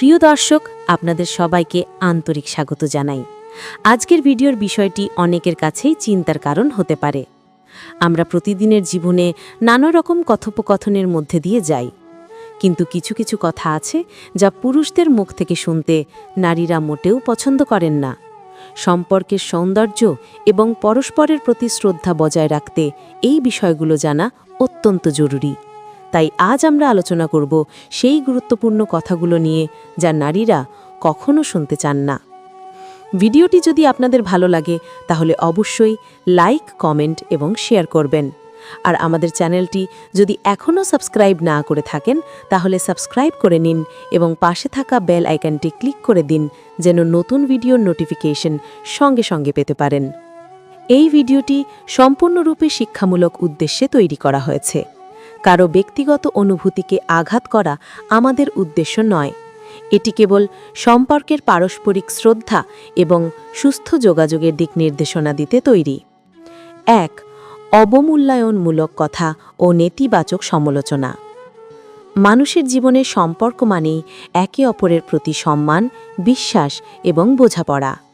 প্রিয় দর্শক, আপনাদের সবাইকে আন্তরিক স্বাগত জানাই। আজকের ভিডিওর বিষয়টি অনেকের কাছেই চিন্তার কারণ হতে পারে। আমরা প্রতিদিনের জীবনে নানা রকম কথোপকথনের মধ্যে দিয়ে যাই। কিন্তু কিছু কিছু কথা আছে যা পুরুষদের মুখ থেকে শুনতে নারীরা মোটেও পছন্দ করেন না। সম্পর্কের সৌন্দর্য এবং পরস্পরের প্রতি শ্রদ্ধা বজায় রাখতে এই বিষয়গুলো জানা অত্যন্ত জরুরি। তাই আজ আমরা আলোচনা করব সেই গুরুত্বপূর্ণ কথাগুলো নিয়ে যা নারীরা কখনো শুনতে চান না। ভিডিওটি যদি আপনাদের ভালো লাগে, তাহলে অবশ্যই লাইক, কমেন্ট এবং শেয়ার করবেন। আর আমাদের চ্যানেলটি যদি এখনও সাবস্ক্রাইব না করে থাকেন, তাহলে সাবস্ক্রাইব করে নিন এবং পাশে থাকা বেল আইকনটি ক্লিক করে দিন, যেন নতুন ভিডিওর নোটিফিকেশন সঙ্গে সঙ্গে পেতে পারেন। এই ভিডিওটি সম্পূর্ণরূপে শিক্ষামূলক উদ্দেশ্যে তৈরি করা হয়েছে। কারও ব্যক্তিগত অনুভূতিকে আঘাত করা আমাদের উদ্দেশ্য নয়। এটি কেবল সম্পর্কের পারস্পরিক শ্রদ্ধা এবং সুস্থ যোগাযোগের দিক নির্দেশনা দিতে তৈরি। এক, অবমূল্যায়নমূলক কথা ও নেতিবাচক সমালোচনা। মানুষের জীবনে সম্পর্ক মানেই একে অপরের প্রতি সম্মান, বিশ্বাস এবং বোঝাপড়া।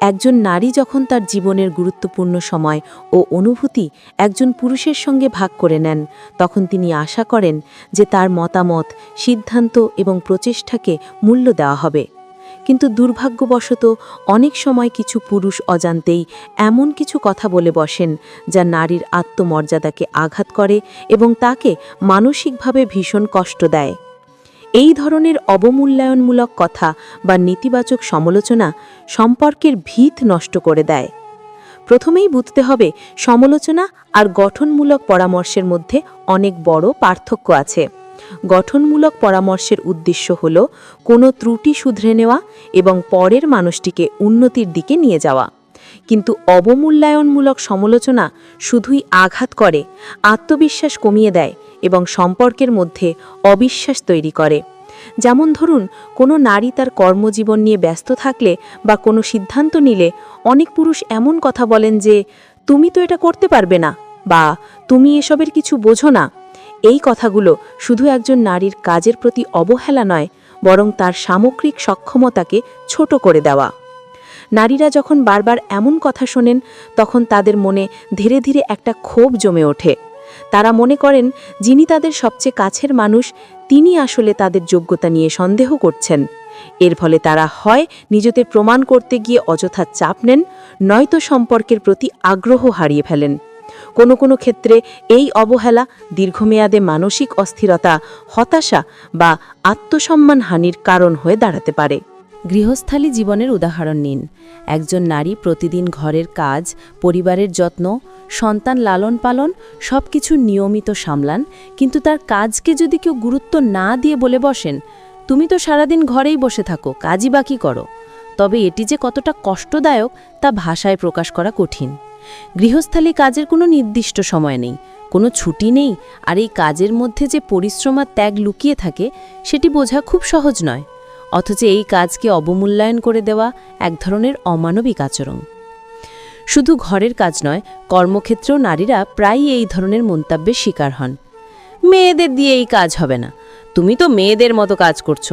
একজন নারী যখন তার জীবনের গুরুত্বপূর্ণ সময় ও অনুভূতি একজন পুরুষের সঙ্গে ভাগ করে নেন, তখন তিনি আশা করেন যে তার মতামত, সিদ্ধান্ত এবং প্রচেষ্টাকে মূল্য দেওয়া হবে। কিন্তু দুর্ভাগ্যবশত অনেক সময় কিছু পুরুষ অজান্তেই এমন কিছু কথা বলে বসেন যা নারীর আত্মমর্যাদাকে আঘাত করে এবং তাকে মানসিকভাবে ভীষণ কষ্ট দেয়। এই ধরনের অবমূল্যায়নমূলক কথা বা নেতিবাচক সমালোচনা সম্পর্কের ভিত নষ্ট করে দেয়। প্রথমেই বুঝতে হবে, সমালোচনা আর গঠনমূলক পরামর্শের মধ্যে অনেক বড় পার্থক্য আছে। গঠনমূলক পরামর্শের উদ্দেশ্য হল কোনো ত্রুটি শুধরে নেওয়া এবং পরের মানুষটিকে উন্নতির দিকে নিয়ে যাওয়া। কিন্তু অবমূল্যায়নমূলক সমালোচনা শুধুই আঘাত করে, আত্মবিশ্বাস কমিয়ে দেয় এবং সম্পর্কের মধ্যে অবিশ্বাস তৈরি করে। যেমন ধরুন, কোনো নারী তার কর্মজীবন নিয়ে ব্যস্ত থাকলে বা কোনো সিদ্ধান্ত নিলে অনেক পুরুষ এমন কথা বলেন যে, তুমি তো এটা করতে পারবে না বা, তুমি এসবের কিছু বোঝো না এই কথাগুলো শুধু একজন নারীর কাজের প্রতি অবহেলা নয়, বরং তার সামগ্রিক সক্ষমতাকে ছোট করে দেওয়া। নারীরা যখন বারবার এমন কথা শোনেন, তখন তাদের মনে ধীরে ধীরে একটা ক্ষোভ জমে ওঠে। তারা মনে করেন, যিনি তাদের সবচেয়ে কাছের মানুষ তিনি আসলে তাদের যোগ্যতা নিয়ে সন্দেহ করছেন। এর ফলে তারা হয় নিজেদের প্রমাণ করতে গিয়ে অযথা চাপ নেন, নয়তো সম্পর্কের প্রতি আগ্রহ হারিয়ে ফেলেন। কোনো কোনো ক্ষেত্রে এই অবহেলা, দীর্ঘমেয়াদে মানসিক অস্থিরতা, হতাশা বা আত্মসম্মানহানির কারণ হয়ে দাঁড়াতে পারে। গৃহস্থালী জীবনের উদাহরণ নিন। একজন নারী প্রতিদিন ঘরের কাজ, পরিবারের যত্ন, সন্তান লালন পালন সব কিছু নিয়মিত সামলান, কিন্তু তার কাজকে যদি কেউ গুরুত্ব না দিয়ে বলে বসেন, তুমি তো সারাদিন ঘরেই বসে থাকো, কাজই বাকি করো। তবে এটি যে কতটা কষ্টদায়ক, তা ভাষায় প্রকাশ করা কঠিন। গৃহস্থালী কাজের কোনো নির্দিষ্ট সময় নেই, কোনো ছুটি নেই, আর এই কাজের মধ্যে যে পরিশ্রম আর ত্যাগ লুকিয়ে থাকে, সেটি বোঝা খুব সহজ নয়। অথচ এই কাজকে অবমূল্যায়ন করে দেওয়া এক ধরনের অমানবিক আচরণ। শুধু ঘরের কাজ নয়, কর্মক্ষেত্রেও নারীরা প্রায়ই এই ধরনের মন্তব্যের শিকার হন। মেয়েদের দিয়ে এই কাজ হবে না। তুমি তো মেয়েদের মতো কাজ করছ।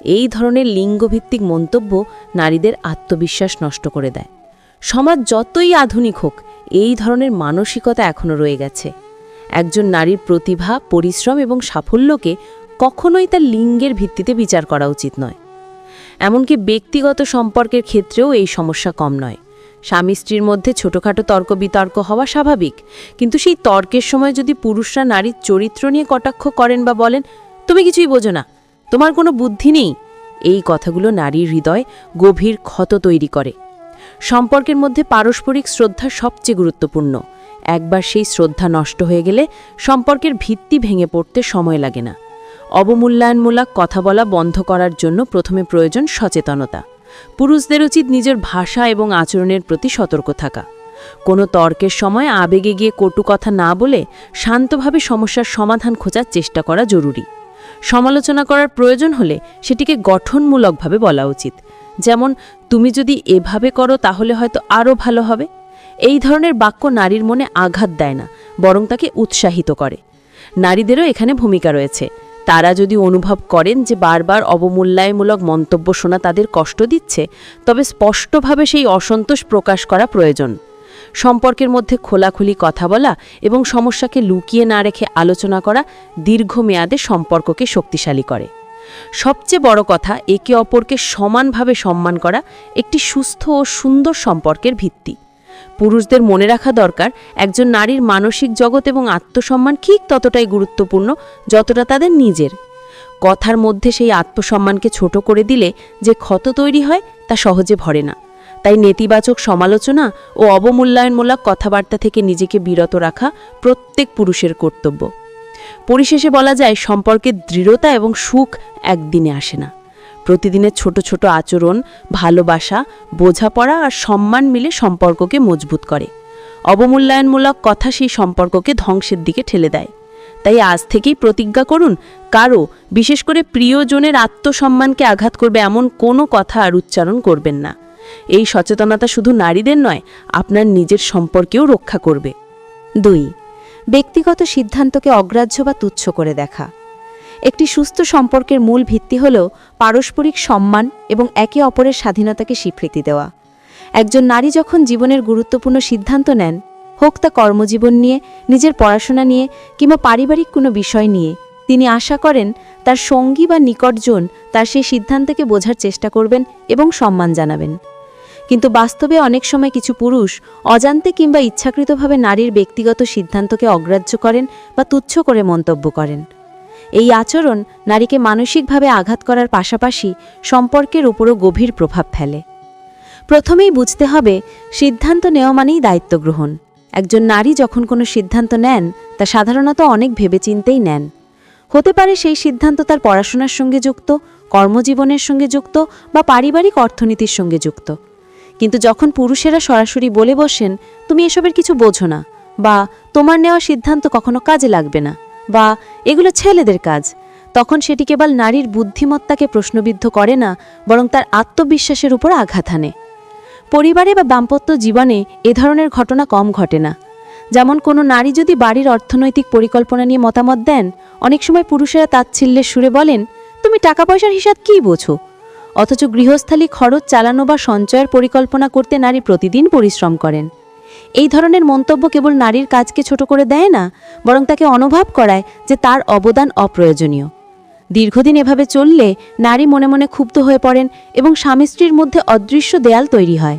এই ধরনের লিঙ্গভিত্তিক মন্তব্য নারীদের আত্মবিশ্বাস নষ্ট করে দেয়। সমাজ যতই আধুনিক হোক, এই ধরনের মানসিকতা এখনও রয়ে গেছে। একজন নারীর প্রতিভা, পরিশ্রম এবং সাফল্যকে কখনোই তার লিঙ্গের ভিত্তিতে বিচার করা উচিত নয়। এমনকি ব্যক্তিগত সম্পর্কের ক্ষেত্রেও এই সমস্যা কম নয়। স্বামী স্ত্রীর মধ্যে ছোটোখাটো তর্ক বিতর্ক হওয়া স্বাভাবিক, কিন্তু সেই তর্কের সময় যদি পুরুষরা নারীর চরিত্র নিয়ে কটাক্ষ করেন বা বলেন, তুমি কিছুই বোঝো না, তোমার কোনো বুদ্ধি নেই, এই কথাগুলো নারীর হৃদয় গভীর ক্ষত তৈরি করে। সম্পর্কের মধ্যে পারস্পরিক শ্রদ্ধা সবচেয়ে গুরুত্বপূর্ণ। একবার সেই শ্রদ্ধা নষ্ট হয়ে গেলে সম্পর্কের ভিত্তি ভেঙে পড়তে সময় লাগে না। অবমূল্যায়নমূলক কথা বলা বন্ধ করার জন্য প্রথমে প্রয়োজন সচেতনতা। পুরুষদের উচিত নিজের ভাষা এবং আচরণের প্রতি সতর্ক থাকা। কোনো তর্কের সময় আবেগে গিয়ে কটু কথা না বলে শান্তভাবে সমস্যার সমাধান খোঁজার চেষ্টা করা জরুরি। সমালোচনা করার প্রয়োজন হলে সেটিকে গঠনমূলকভাবে বলা উচিত। যেমন, তুমি যদি এভাবে করো তাহলে হয়তো আরও ভালো হবে। এই ধরনের বাক্য নারীর মনে আঘাত দেয় না, বরং তাকে উৎসাহিত করে। নারীদেরও এখানে ভূমিকা রয়েছে। তারা যদি অনুভব করেন যে বারবার অবমূল্যায়মূলক মন্তব্য শোনা তাদের কষ্ট দিচ্ছে, তবে স্পষ্টভাবে সেই অসন্তোষ প্রকাশ করা প্রয়োজন। সম্পর্কের মধ্যে খোলাখুলি কথা বলা এবং সমস্যাকে লুকিয়ে না রেখে আলোচনা করা দীর্ঘমেয়াদে সম্পর্ককে শক্তিশালী করে। সবচেয়ে বড় কথা, একে অপরকে সমানভাবে সম্মান করা একটি সুস্থ ও সুন্দর সম্পর্কের ভিত্তি। পুরুষদের মনে রাখা দরকার, একজন নারীর মানসিক জগৎ এবং আত্মসম্মান ঠিক ততটাই গুরুত্বপূর্ণ যতটা তাদের নিজের। কথার মধ্যে সেই আত্মসম্মানকে ছোট করে দিলে যে ক্ষত তৈরি হয় তা সহজে ভরে না। তাই নেতিবাচক সমালোচনা ও অবমূল্যায়নমূলক কথাবার্তা থেকে নিজেকে বিরত রাখা প্রত্যেক পুরুষের কর্তব্য। পরিশেষে বলা যায়, সম্পর্কের দৃঢ়তা এবং সুখ একদিনে আসে না। প্রতিদিনের ছোট ছোট আচরণ, ভালোবাসা, বোঝাপড়া আর সম্মান মিলে সম্পর্ককে মজবুত করে। অবমূল্যায়নমূলক কথা সেই সম্পর্ককে ধ্বংসের দিকে ঠেলে দেয়। তাই আজ থেকেই প্রতিজ্ঞা করুন, কারও, বিশেষ করে প্রিয়জনের আত্মসম্মানকে আঘাত করবে এমন কোনো কথা আর উচ্চারণ করবেন না। এই সচেতনতা শুধু নারীদের নয়, আপনার নিজের সম্পর্কেও রক্ষা করবে। দুই, ব্যক্তিগত সিদ্ধান্তকে অগ্রাহ্য বা তুচ্ছ করে দেখা। একটি সুস্থ সম্পর্কের মূল ভিত্তি হল পারস্পরিক সম্মান এবং একে অপরের স্বাধীনতাকে স্বীকৃতি দেওয়া। একজন নারী যখন জীবনের গুরুত্বপূর্ণ সিদ্ধান্ত নেন, হোক তা কর্মজীবন নিয়ে, নিজের পড়াশোনা নিয়ে কিংবা পারিবারিক কোনো বিষয় নিয়ে, তিনি আশা করেন তার সঙ্গী বা নিকটজন তার সেই সিদ্ধান্তকে বোঝার চেষ্টা করবেন এবং সম্মান জানাবেন। কিন্তু বাস্তবে অনেক সময় কিছু পুরুষ অজান্তে কিংবা ইচ্ছাকৃতভাবে নারীর ব্যক্তিগত সিদ্ধান্তকে অগ্রাহ্য করেন বা তুচ্ছ করে মন্তব্য করেন। এই আচরণ নারীকে মানসিকভাবে আঘাত করার পাশাপাশি সম্পর্কের উপরও গভীর প্রভাব ফেলে। প্রথমেই বুঝতে হবে, সিদ্ধান্ত নেওয়া মানেই দায়িত্ব গ্রহণ। একজন নারী যখন কোনো সিদ্ধান্ত নেন, তা সাধারণত অনেক ভেবেচিন্তেই নেন। হতে পারে সেই সিদ্ধান্ত তার পড়াশোনার সঙ্গে যুক্ত, কর্মজীবনের সঙ্গে যুক্ত বা পারিবারিক অর্থনীতির সঙ্গে যুক্ত। কিন্তু যখন পুরুষেরা সরাসরি বলে বসেন, তুমি এসবের কিছু বোঝো না বা তোমার নেওয়া সিদ্ধান্ত কখনো কাজে লাগবে না বা এগুলো ছেলেদের কাজ। তখন সেটি কেবল নারীর বুদ্ধিমত্তাকে প্রশ্নবিদ্ধ করে না, বরং তার আত্মবিশ্বাসের উপর আঘাত হানে। পরিবারে বা দাম্পত্য জীবনে এ ধরনের ঘটনা কম ঘটে না। যেমন কোনো নারী যদি বাড়ির অর্থনৈতিক পরিকল্পনা নিয়ে মতামত দেন, অনেক সময় পুরুষেরা তাচ্ছিল্যের সুরে বলেন, তুমি টাকা পয়সার হিসাব কী বোঝো? অথচ গৃহস্থালী খরচ চালানো বা সঞ্চয়ের পরিকল্পনা করতে নারী প্রতিদিন পরিশ্রম করেন। এই ধরনের মন্তব্য কেবল নারীর কাজকে ছোট করে দেয় না, বরং তাকে অনুভব করায় যে তার অবদান অপ্রয়োজনীয়। দীর্ঘদিন এভাবে চললে নারী মনে মনে ক্ষুব্ধ হয়ে পড়েন এবং স্বামী স্ত্রীর মধ্যে অদৃশ্য দেয়াল তৈরি হয়।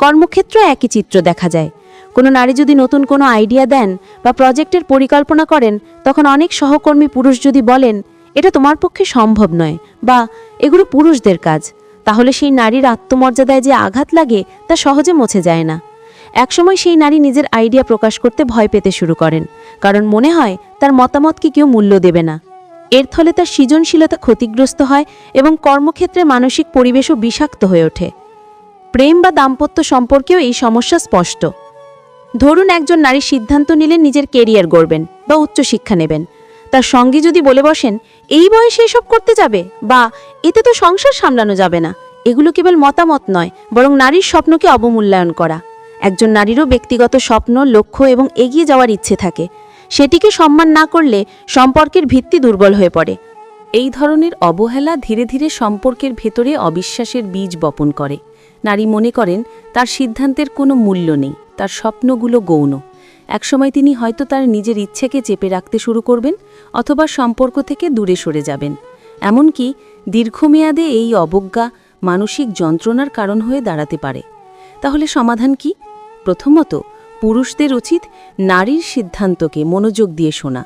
কর্মক্ষেত্র একই চিত্র দেখা যায়। কোনো নারী যদি নতুন কোনো আইডিয়া দেন বা প্রজেক্টের পরিকল্পনা করেন, তখন অনেক সহকর্মী পুরুষ যদি বলেন, এটা তোমার পক্ষে সম্ভব নয় বা এগুলো পুরুষদের কাজ তাহলে সেই নারীর আত্মমর্যাদায় যে আঘাত লাগে, তা সহজে মুছে যায় না। একসময় সেই নারী নিজের আইডিয়া প্রকাশ করতে ভয় পেতে শুরু করেন, কারণ মনে হয় তার মতামতকে কেউ মূল্য দেবে না। এর ফলে তার সৃজনশীলতা ক্ষতিগ্রস্ত হয় এবং কর্মক্ষেত্রে মানসিক পরিবেশও বিষাক্ত হয়ে ওঠে। প্রেম বা দাম্পত্য সম্পর্কেও এই সমস্যা স্পষ্ট। ধরুন একজন নারী সিদ্ধান্ত নিলেন নিজের কেরিয়ার গড়বেন বা উচ্চশিক্ষা নেবেন। তার সঙ্গে যদি বলে বসেন, এই বয়সে এসব করতে যাবে? বা, এতে তো সংসার সামলানো যাবে না। এগুলো কেবল মতামত নয়, বরং নারীর স্বপ্নকে অবমূল্যায়ন করা। একজন নারীরও ব্যক্তিগত স্বপ্ন, লক্ষ্য এবং এগিয়ে যাওয়ার ইচ্ছে থাকে। সেটিকে সম্মান না করলে সম্পর্কের ভিত্তি দুর্বল হয়ে পড়ে। এই ধরনের অবহেলা ধীরে ধীরে সম্পর্কের ভেতরে অবিশ্বাসের বীজ বপন করে। নারী মনে করেন, তার সিদ্ধান্তের কোনো মূল্য নেই, তার স্বপ্নগুলো গৌণ। একসময় তিনি হয়তো তার নিজের ইচ্ছেকে চেপে রাখতে শুরু করবেন অথবা সম্পর্ক থেকে দূরে সরে যাবেন। এমনকি দীর্ঘমেয়াদে এই অবজ্ঞা মানসিক যন্ত্রণার কারণ হয়ে দাঁড়াতে পারে। তাহলে সমাধান কি? প্রথমত পুরুষদের উচিত নারীর সিদ্ধান্তকে মনোযোগ দিয়ে শোনা।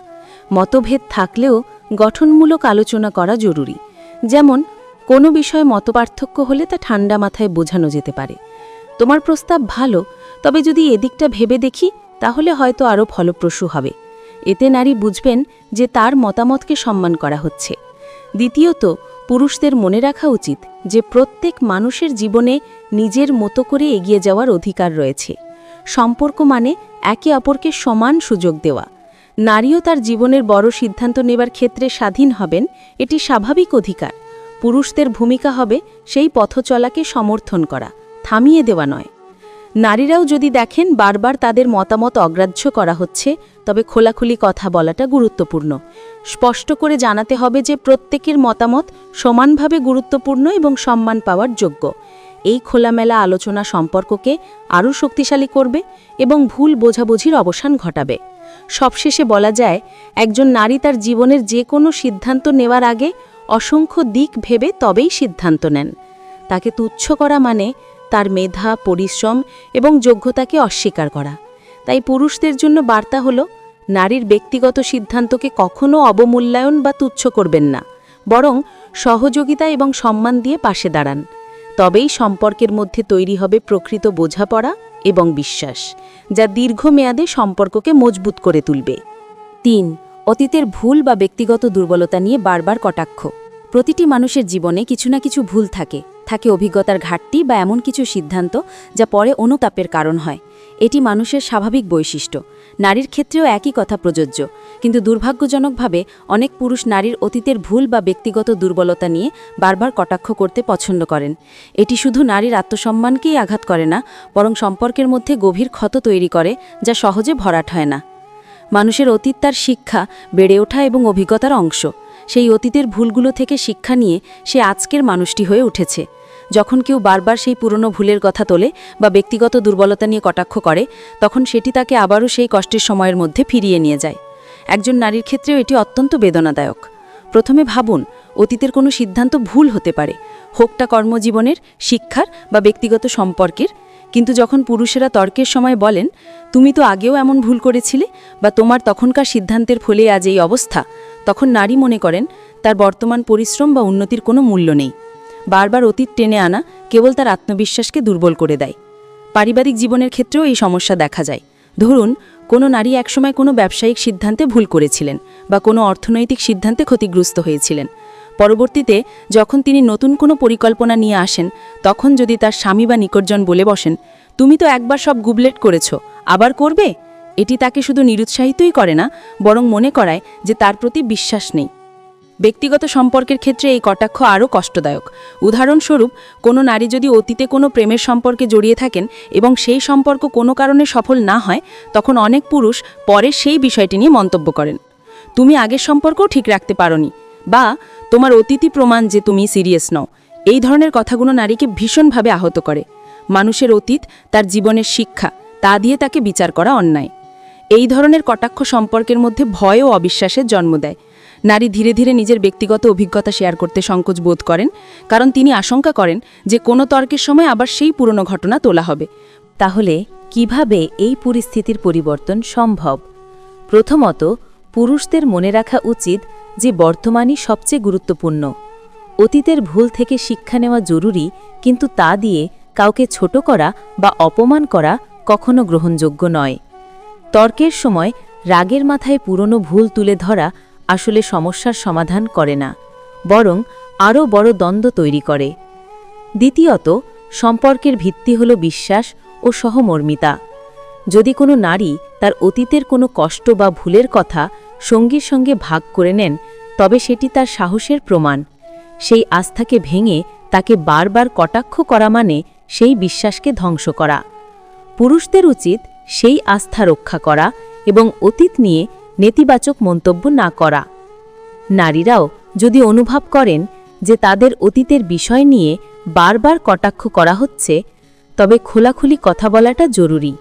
মতভেদ থাকলেও গঠনমূলক আলোচনা করা জরুরি। যেমন, কোনো বিষয়ে মতপার্থক্য হলে তা ঠান্ডা মাথায় বোঝানো যেতে পারে। তোমার প্রস্তাব ভালো, তবে যদি এদিকটা ভেবে দেখি, তাহলে হয়তো আরও ফলপ্রসূ হবে। এতে নারী বুঝবেন যে তার মতামতকে সম্মান করা হচ্ছে। দ্বিতীয়ত, পুরুষদের মনে রাখা উচিত যে প্রত্যেক মানুষের জীবনে নিজের মতো করে এগিয়ে যাওয়ার অধিকার রয়েছে। সম্পর্ক মানে একে অপরকে সমান সুযোগ দেওয়া। নারীও তার জীবনের বড় সিদ্ধান্ত নেবার ক্ষেত্রে স্বাধীন হবেন, এটি স্বাভাবিক অধিকার। পুরুষদের ভূমিকা হবে সেই পথচলাকে সমর্থন করা, থামিয়ে দেওয়া নয়। নারীরাও যদি দেখেন বারবার তাদের মতামত অগ্রাহ্য করা হচ্ছে, তবে খোলাখুলি কথা বলাটা গুরুত্বপূর্ণ। স্পষ্ট করে জানাতে হবে যে প্রত্যেকের মতামত সমানভাবে গুরুত্বপূর্ণ এবং সম্মান পাওয়ার যোগ্য। এই খোলামেলা আলোচনা সম্পর্ককে আরও শক্তিশালী করবে এবং ভুল বোঝাবুঝির অবসান ঘটাবে। সবশেষে বলা যায়, একজন নারী তার জীবনের যে কোনো সিদ্ধান্ত নেওয়ার আগে অসংখ্য দিক ভেবে তবেই সিদ্ধান্ত নেন। তাকে তুচ্ছ করা মানে তার মেধা, পরিশ্রম এবং যোগ্যতাকে অস্বীকার করা। তাই পুরুষদের জন্য বার্তা হল, নারীর ব্যক্তিগত সিদ্ধান্তকে কখনো অবমূল্যায়ন বা তুচ্ছ করবেন না, বরং সহযোগিতা এবং সম্মান দিয়ে পাশে দাঁড়ান। তবেই সম্পর্কের মধ্যে তৈরি হবে প্রকৃত বোঝাপড়া এবং বিশ্বাস, যা দীর্ঘমেয়াদে সম্পর্ককে মজবুত করে তুলবে। তিন, অতীতের ভুল বা ব্যক্তিগত দুর্বলতা নিয়ে বারবার কটাক্ষ। প্রতিটি মানুষের জীবনে কিছু না কিছু ভুল থাকে। থাকে অভিজ্ঞতার ঘাটতি বা এমন কিছু সিদ্ধান্ত যা পরে অনুতাপের কারণ হয়। এটি মানুষের স্বাভাবিক বৈশিষ্ট্য। নারীর ক্ষেত্রেও একই কথা প্রযোজ্য। কিন্তু দুর্ভাগ্যজনকভাবে অনেক পুরুষ নারীর অতীতের ভুল বা ব্যক্তিগত দুর্বলতা নিয়ে বারবার কটাক্ষ করতে পছন্দ করেন। এটি শুধু নারীর আত্মসম্মানকেই আঘাত করে না, বরং সম্পর্কের মধ্যে গভীর ক্ষত তৈরি করে, যা সহজে ভরাট হয় না। মানুষের অতীত তার শিক্ষা, বেড়ে ওঠা এবং অভিজ্ঞতার অংশ। সেই অতীতের ভুলগুলো থেকে শিক্ষা নিয়ে সে আজকের মানুষটি হয়ে উঠেছে। যখন কেউ বারবার সেই পুরনো ভুলের কথা তোলে বা ব্যক্তিগত দুর্বলতা নিয়ে কটাক্ষ করে, তখন সেটি তাকে আবারও সেই কষ্টের সময়ের মধ্যে ফিরিয়ে নিয়ে যায়। একজন নারীর ক্ষেত্রেও এটি অত্যন্ত বেদনাদায়ক। প্রথমে ভাবুন, অতীতের কোনো সিদ্ধান্ত ভুল হতে পারে। হোকটা কর্মজীবনের, শিক্ষার বা ব্যক্তিগত সম্পর্কের। কিন্তু যখন পুরুষেরা তর্কের সময় বলেন, তুমি তো আগেও এমন ভুল করেছিলে বা তোমার তখনকার সিদ্ধান্তের ফলে আজ এই অবস্থা, তখন নারী মনে করেন, তার বর্তমান পরিশ্রম বা উন্নতির কোনো মূল্য নেই। বারবার অতীত টেনে আনা কেবল তার আত্মবিশ্বাসকে দুর্বল করে দেয়। পারিবারিক জীবনের ক্ষেত্রেও এই সমস্যা দেখা যায়। ধরুন, কোনো নারী একসময় কোনো ব্যবসায়িক সিদ্ধান্তে ভুল করেছিলেন বা কোনো অর্থনৈতিক সিদ্ধান্তে ক্ষতিগ্রস্ত হয়েছিলেন। পরবর্তীতে, যখন তিনি নতুন কোনো পরিকল্পনা নিয়ে আসেন, তখন যদি তার স্বামী বা নিকটজন বলে বসেন, তুমি তো একবার সব গুবলেট করেছ, আবার করবে? এটি তাকে শুধু নিরুৎসাহিতই করে না, বরং মনে করায় যে তার প্রতি বিশ্বাস নেই। ব্যক্তিগত সম্পর্কের ক্ষেত্রে এই কটাক্ষ আরও কষ্টদায়ক। উদাহরণস্বরূপ, কোনো নারী যদি অতীতে কোনো প্রেমের সম্পর্কে জড়িয়ে থাকেন এবং সেই সম্পর্ক কোনো কারণে সফল না হয়, তখন অনেক পুরুষ পরে সেই বিষয়টি নিয়ে মন্তব্য করেন। তুমি আগের সম্পর্কও ঠিক রাখতে পারোনি বা তোমার অতীতই প্রমাণ যে তুমি সিরিয়াস নও এই ধরনের কথাগুলো নারীকে ভীষণভাবে আহত করে। মানুষের অতীত, তার জীবনের শিক্ষা, তা দিয়ে তাকে বিচার করা অন্যায়। এই ধরনের কটাক্ষ সম্পর্কের মধ্যে ভয় ও অবিশ্বাসের জন্ম দেয়। নারী ধীরে ধীরে নিজের ব্যক্তিগত অভিজ্ঞতা শেয়ার করতে সংকোচ বোধ করেন, কারণ তিনি আশঙ্কা করেন যে কোনো তর্কের সময় আবার সেই পুরনো ঘটনা তোলা হবে। তাহলে কীভাবে এই পরিস্থিতির পরিবর্তন সম্ভব? প্রথমত, পুরুষদের মনে রাখা উচিত যে বর্তমানই সবচেয়ে গুরুত্বপূর্ণ। অতীতের ভুল থেকে শিক্ষা নেওয়া জরুরি, কিন্তু তা দিয়ে কাউকে ছোট করা বা অপমান করা কখনো গ্রহণযোগ্য নয়। তর্কের সময় রাগের মাথায় পুরনো ভুল তুলে ধরা আসলে সমস্যার সমাধান করে না, বরং আরও বড় দ্বন্দ্ব তৈরি করে। দ্বিতীয়ত, সম্পর্কের ভিত্তি হল বিশ্বাস ও সহমর্মিতা। যদি কোনো নারী তার অতীতের কোনো কষ্ট বা ভুলের কথা সঙ্গীর সঙ্গে ভাগ করে নেন, তবে সেটি তার সাহসের প্রমাণ। সেই আস্থাকে ভেঙে তাকে বারবার কটাক্ষ করা মানে সেই বিশ্বাসকে ধ্বংস করা। পুরুষদের উচিত সেই আস্থা রক্ষা করা এবং অতীত নিয়ে নেতিবাচক মন্তব্য না করা। নারীরাও যদি অনুভব করেন যে তাদের অতীতের বিষয় নিয়ে বারবার কটাক্ষ করা হচ্ছে, তবে খোলাখুলি কথা বলাটা জরুরি।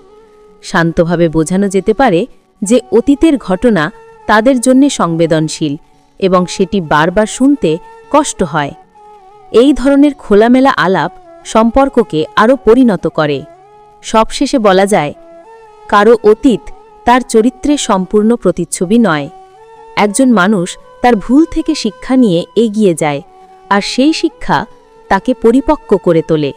শান্তভাবে বোঝানো যেতে পারে যে অতীতের ঘটনা তাদের জন্যে সংবেদনশীল এবং সেটি বারবার শুনতে কষ্ট হয়। এই ধরনের খোলামেলা আলাপ সম্পর্ককে আরও পরিণত করে। সবশেষে বলা যায়, কারও অতীত তার চরিত্রের সম্পূর্ণ প্রতিচ্ছবি নয়। একজন মানুষ তার ভুল থেকে শিক্ষা নিয়ে এগিয়ে যায়, আর সেই শিক্ষা তাকে পরিপক্ক করে তোলে।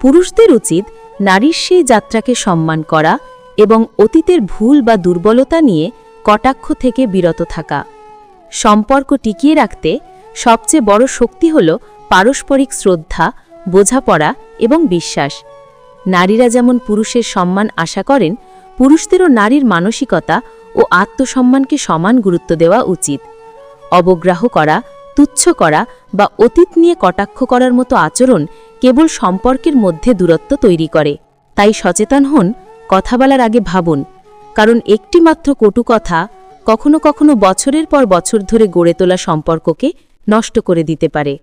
পুরুষদের উচিত নারীর সেই যাত্রাকে সম্মান করা এবং অতীতের ভুল বা দুর্বলতা নিয়ে কটাক্ষ থেকে বিরত থাকা। সম্পর্ক টিকিয়ে রাখতে সবচেয়ে বড় শক্তি হল পারস্পরিক শ্রদ্ধা, বোঝাপড়া এবং বিশ্বাস। নারীরা যেমন পুরুষের সম্মান আশা করেন পুরুষদেরও নারীর মানসিকতা ও আত্মসম্মানকে সমান গুরুত্ব দেওয়া উচিত। অবগ্রাহ করা, তুচ্ছ করা বা অতীত নিয়ে কটাক্ষ করার মতো আচরণ কেবল সম্পর্কের মধ্যে দূরত্ব তৈরি করে। তাই সচেতন হন, কথা বলার আগে ভাবুন, কারণ একটি মাত্র কটু কথা কখনো কখনো বছরের পর বছর ধরে গড়ে তোলা সম্পর্ককে নষ্ট করে দিতে পারে।